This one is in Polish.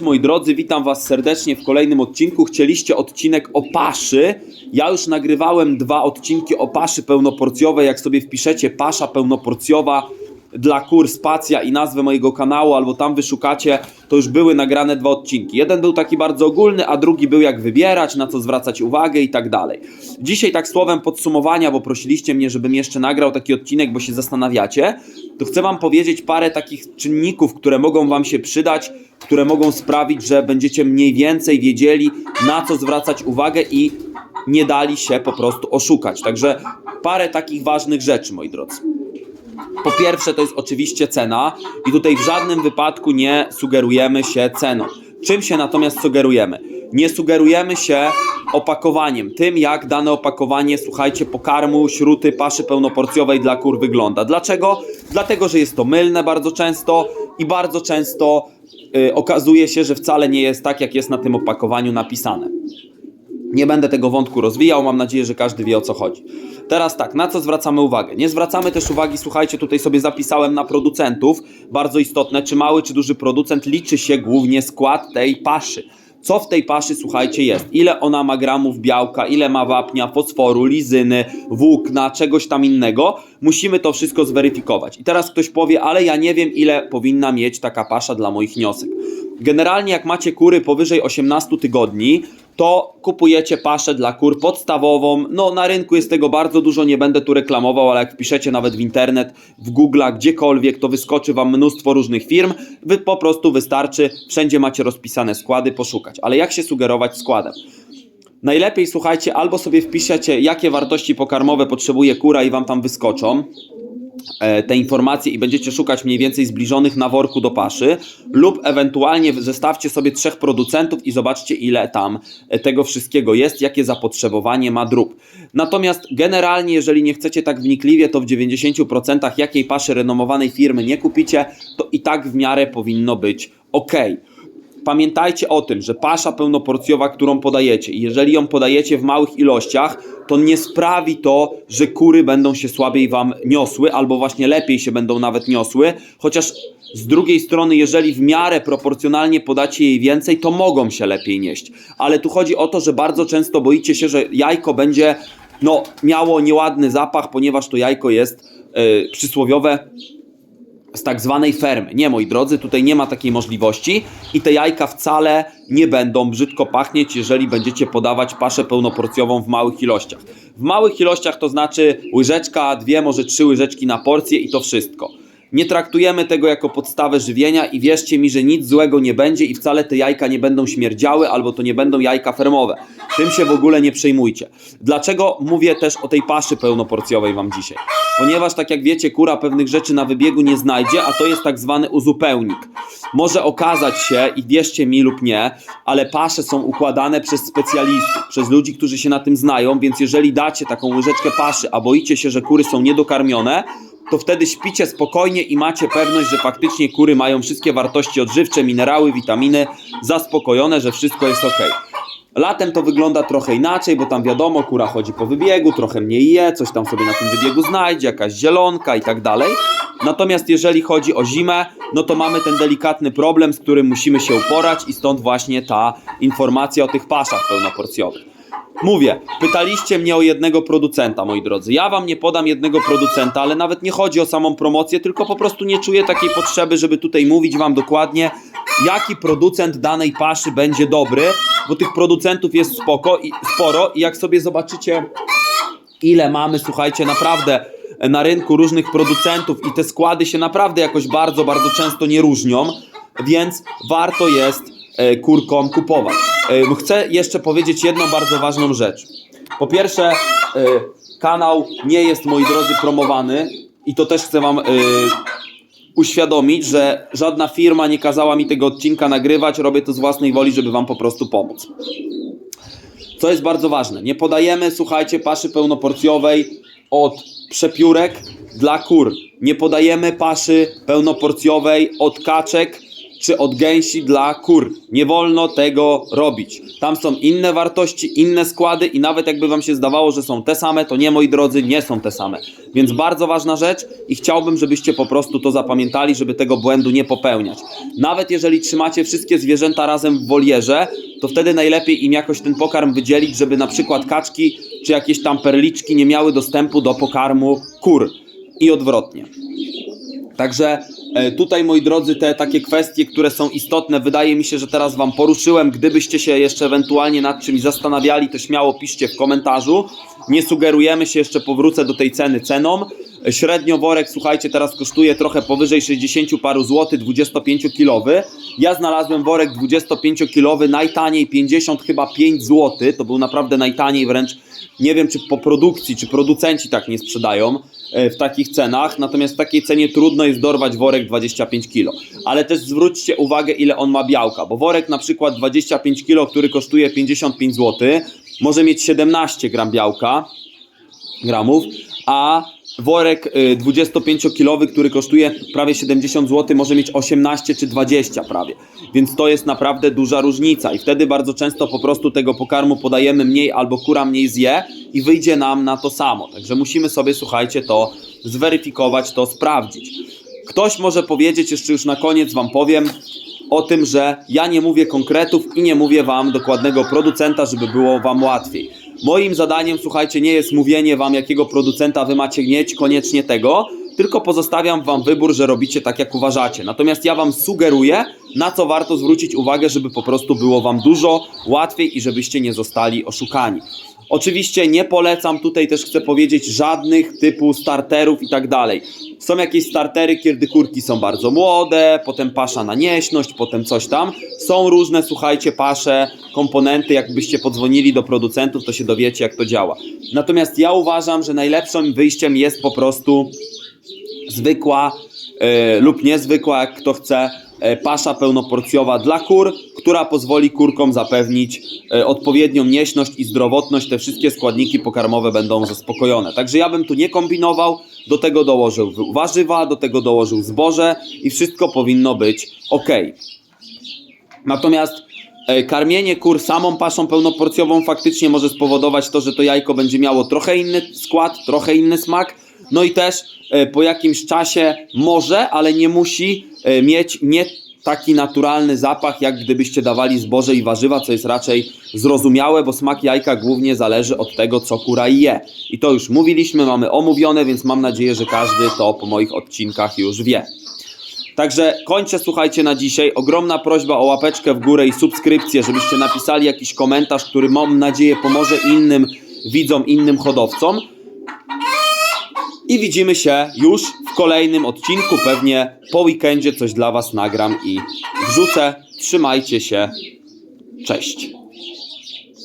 Moi drodzy, witam was serdecznie w kolejnym odcinku. Chcieliście odcinek o paszy. Ja już nagrywałem dwa odcinki o paszy pełnoporcjowej. Jak sobie wpiszecie pasza pełnoporcjowa dla kur spacja i nazwę mojego kanału, albo tam wyszukacie, to już były nagrane dwa odcinki. Jeden był taki bardzo ogólny, a drugi był jak wybierać, na co zwracać uwagę i tak dalej. Dzisiaj tak słowem podsumowania, bo prosiliście mnie, żebym jeszcze nagrał taki odcinek, bo się zastanawiacie, to chcę wam powiedzieć parę takich czynników, które mogą wam się przydać, które mogą sprawić, że będziecie mniej więcej wiedzieli, na co zwracać uwagę i nie dali się po prostu oszukać. Także parę takich ważnych rzeczy, moi drodzy. Po pierwsze, to jest oczywiście cena, i tutaj w żadnym wypadku nie sugerujemy się ceną. Czym się natomiast sugerujemy? Nie sugerujemy się opakowaniem, tym jak dane opakowanie, słuchajcie, pokarmu, śruty, paszy pełnoporcjowej dla kur wygląda. Dlaczego? Dlatego, że jest to mylne bardzo często i bardzo często y, okazuje się, że wcale nie jest tak, jak jest na tym opakowaniu napisane. Nie będę tego wątku rozwijał, mam nadzieję, że każdy wie o co chodzi. Teraz tak, na co zwracamy uwagę? Nie zwracamy też uwagi, słuchajcie, tutaj sobie zapisałem na producentów, bardzo istotne, czy mały, czy duży producent, liczy się głównie skład tej paszy. Co w tej paszy, słuchajcie, jest? Ile ona ma gramów białka, ile ma wapnia, fosforu, lizyny, włókna, czegoś tam innego? Musimy to wszystko zweryfikować. I teraz ktoś powie, ale ja nie wiem, ile powinna mieć taka pasza dla moich niosek. Generalnie, jak macie kury powyżej 18 tygodni, to kupujecie paszę dla kur podstawową. No, na rynku jest tego bardzo dużo, nie będę tu reklamował, ale jak wpiszecie nawet w internet, w Google, gdziekolwiek, to wyskoczy wam mnóstwo różnych firm. Wy po prostu wystarczy, wszędzie macie rozpisane składy, poszukać. Ale jak się sugerować składem? Najlepiej słuchajcie, albo sobie wpiszecie, jakie wartości pokarmowe potrzebuje kura i wam tam wyskoczą te informacje i będziecie szukać mniej więcej zbliżonych na worku do paszy, lub ewentualnie zestawcie sobie trzech producentów i zobaczcie, ile tam e, tego wszystkiego jest, jakie zapotrzebowanie ma drób. Natomiast generalnie, jeżeli nie chcecie tak wnikliwie, to w 90% jakiej paszy renomowanej firmy nie kupicie, to i tak w miarę powinno być ok. Pamiętajcie o tym, że pasza pełnoporcjowa, którą podajecie, jeżeli ją podajecie w małych ilościach, to nie sprawi to, że kury będą się słabiej wam niosły, albo właśnie lepiej się będą nawet niosły, chociaż z drugiej strony, jeżeli w miarę proporcjonalnie podacie jej więcej, to mogą się lepiej nieść. Ale tu chodzi o to, że bardzo często boicie się, że jajko będzie no, miało nieładny zapach, ponieważ to jajko jest yy, przysłowiowe z tak zwanej fermy. Nie, moi drodzy, tutaj nie ma takiej możliwości i te jajka wcale nie będą brzydko pachnieć, jeżeli będziecie podawać paszę pełnoporcjową w małych ilościach. W małych ilościach to znaczy łyżeczka, dwie, może trzy łyżeczki na porcję i to wszystko. Nie traktujemy tego jako podstawę żywienia i wierzcie mi, że nic złego nie będzie i wcale te jajka nie będą śmierdziały albo to nie będą jajka fermowe. Tym się w ogóle nie przejmujcie. Dlaczego mówię też o tej paszy pełnoporcjowej wam dzisiaj? Ponieważ tak jak wiecie, kura pewnych rzeczy na wybiegu nie znajdzie, a to jest tak zwany uzupełnik. Może okazać się, i wierzcie mi lub nie, ale pasze są układane przez specjalistów, przez ludzi, którzy się na tym znają, więc jeżeli dacie taką łyżeczkę paszy, a boicie się, że kury są niedokarmione, to wtedy śpicie spokojnie i macie pewność, że faktycznie kury mają wszystkie wartości odżywcze, minerały, witaminy zaspokojone, że wszystko jest ok. Latem to wygląda trochę inaczej, bo tam wiadomo, kura chodzi po wybiegu, trochę mniej je, coś tam sobie na tym wybiegu znajdzie, jakaś zielonka i tak dalej. Natomiast jeżeli chodzi o zimę, no to mamy ten delikatny problem, z którym musimy się uporać i stąd właśnie ta informacja o tych paszach pełnoporcjowych. Mówię, pytaliście mnie o jednego producenta, moi drodzy. Ja wam nie podam jednego producenta, ale nawet nie chodzi o samą promocję, tylko po prostu nie czuję takiej potrzeby, żeby tutaj mówić wam dokładnie, jaki producent danej paszy będzie dobry, bo tych producentów jest spoko i sporo i jak sobie zobaczycie, ile mamy, słuchajcie, naprawdę na rynku różnych producentów i te składy się naprawdę jakoś bardzo, bardzo często nie różnią, więc warto jest e, kurkom kupować. Chcę jeszcze powiedzieć jedną bardzo ważną rzecz. Po pierwsze, e, kanał nie jest, moi drodzy, promowany i to też chcę wam e, uświadomić, że żadna firma nie kazała mi tego odcinka nagrywać, robię to z własnej woli, żeby wam po prostu pomóc. Co jest bardzo ważne, nie podajemy, słuchajcie, paszy pełnoporcjowej od przepiórek dla kur. Nie podajemy paszy pełnoporcjowej od kaczek czy od gęsi dla kur. Nie wolno tego robić. Tam są inne wartości, inne składy i nawet jakby wam się zdawało, że są te same, to nie moi drodzy, nie są te same. Więc bardzo ważna rzecz i chciałbym, żebyście po prostu to zapamiętali, żeby tego błędu nie popełniać. Nawet jeżeli trzymacie wszystkie zwierzęta razem w wolierze, to wtedy najlepiej im jakoś ten pokarm wydzielić, żeby na przykład kaczki czy jakieś tam perliczki nie miały dostępu do pokarmu kur i odwrotnie. Także tutaj, moi drodzy, te takie kwestie, które są istotne, wydaje mi się, że teraz Wam poruszyłem. Gdybyście się jeszcze ewentualnie nad czymś zastanawiali, to śmiało piszcie w komentarzu. Nie sugerujemy się, jeszcze powrócę do tej ceny ceną. E, Średnio worek, słuchajcie, teraz kosztuje trochę powyżej 60 paru złotych, 25-kilowy. Ja znalazłem worek 25-kilowy, najtaniej 50 chyba 5 złotych. To był naprawdę najtaniej wręcz. Nie wiem, czy po produkcji, czy producenci tak nie sprzedają e, w takich cenach, natomiast w takiej cenie trudno jest dorwać worek 25 kg. Ale też zwróćcie uwagę, ile on ma białka, bo worek na przykład 25 kg, który kosztuje 55 zł, może mieć 17 gram białka, gramów, a worek y, 25-kilowy, który kosztuje prawie 70 zł, może mieć 18 czy 20 prawie. Więc to jest naprawdę duża różnica i wtedy bardzo często po prostu tego pokarmu podajemy mniej albo kura mniej zje i wyjdzie nam na to samo. Także musimy sobie, słuchajcie, to zweryfikować, to sprawdzić. Ktoś może powiedzieć, jeszcze już na koniec Wam powiem, o tym, że ja nie mówię konkretów i nie mówię Wam dokładnego producenta, żeby było Wam łatwiej. Moim zadaniem, słuchajcie, nie jest mówienie Wam, jakiego producenta Wy macie mieć, koniecznie tego, tylko pozostawiam Wam wybór, że robicie tak, jak uważacie. Natomiast ja Wam sugeruję, na co warto zwrócić uwagę, żeby po prostu było Wam dużo łatwiej i żebyście nie zostali oszukani. Oczywiście nie polecam tutaj też chcę powiedzieć żadnych typu starterów i tak dalej. Są jakieś startery, kiedy kurki są bardzo młode, potem pasza na nieśność, potem coś tam. Są różne, słuchajcie, pasze, komponenty. Jakbyście podzwonili do producentów, to się dowiecie, jak to działa. Natomiast ja uważam, że najlepszym wyjściem jest po prostu zwykła lub niezwykła, jak kto chce, e, pasza pełnoporcjowa dla kur, która pozwoli kurkom zapewnić e, odpowiednią nieśność i zdrowotność. Te wszystkie składniki pokarmowe będą zaspokojone. Także ja bym tu nie kombinował, do tego dołożył warzywa, do tego dołożył zboże i wszystko powinno być ok. Natomiast e, karmienie kur samą paszą pełnoporcjową faktycznie może spowodować to, że to jajko będzie miało trochę inny skład, trochę inny smak. No i też e, po jakimś czasie może, ale nie musi e, mieć nie taki naturalny zapach, jak gdybyście dawali zboże i warzywa, co jest raczej zrozumiałe, bo smak jajka głównie zależy od tego, co kura je. I to już mówiliśmy, mamy omówione, więc mam nadzieję, że każdy to po moich odcinkach już wie. Także kończę, słuchajcie, na dzisiaj. Ogromna prośba o łapeczkę w górę i subskrypcję, żebyście napisali jakiś komentarz, który mam nadzieję pomoże innym widzom, innym hodowcom. I widzimy się już w kolejnym odcinku. Pewnie po weekendzie coś dla Was nagram i wrzucę. Trzymajcie się. Cześć.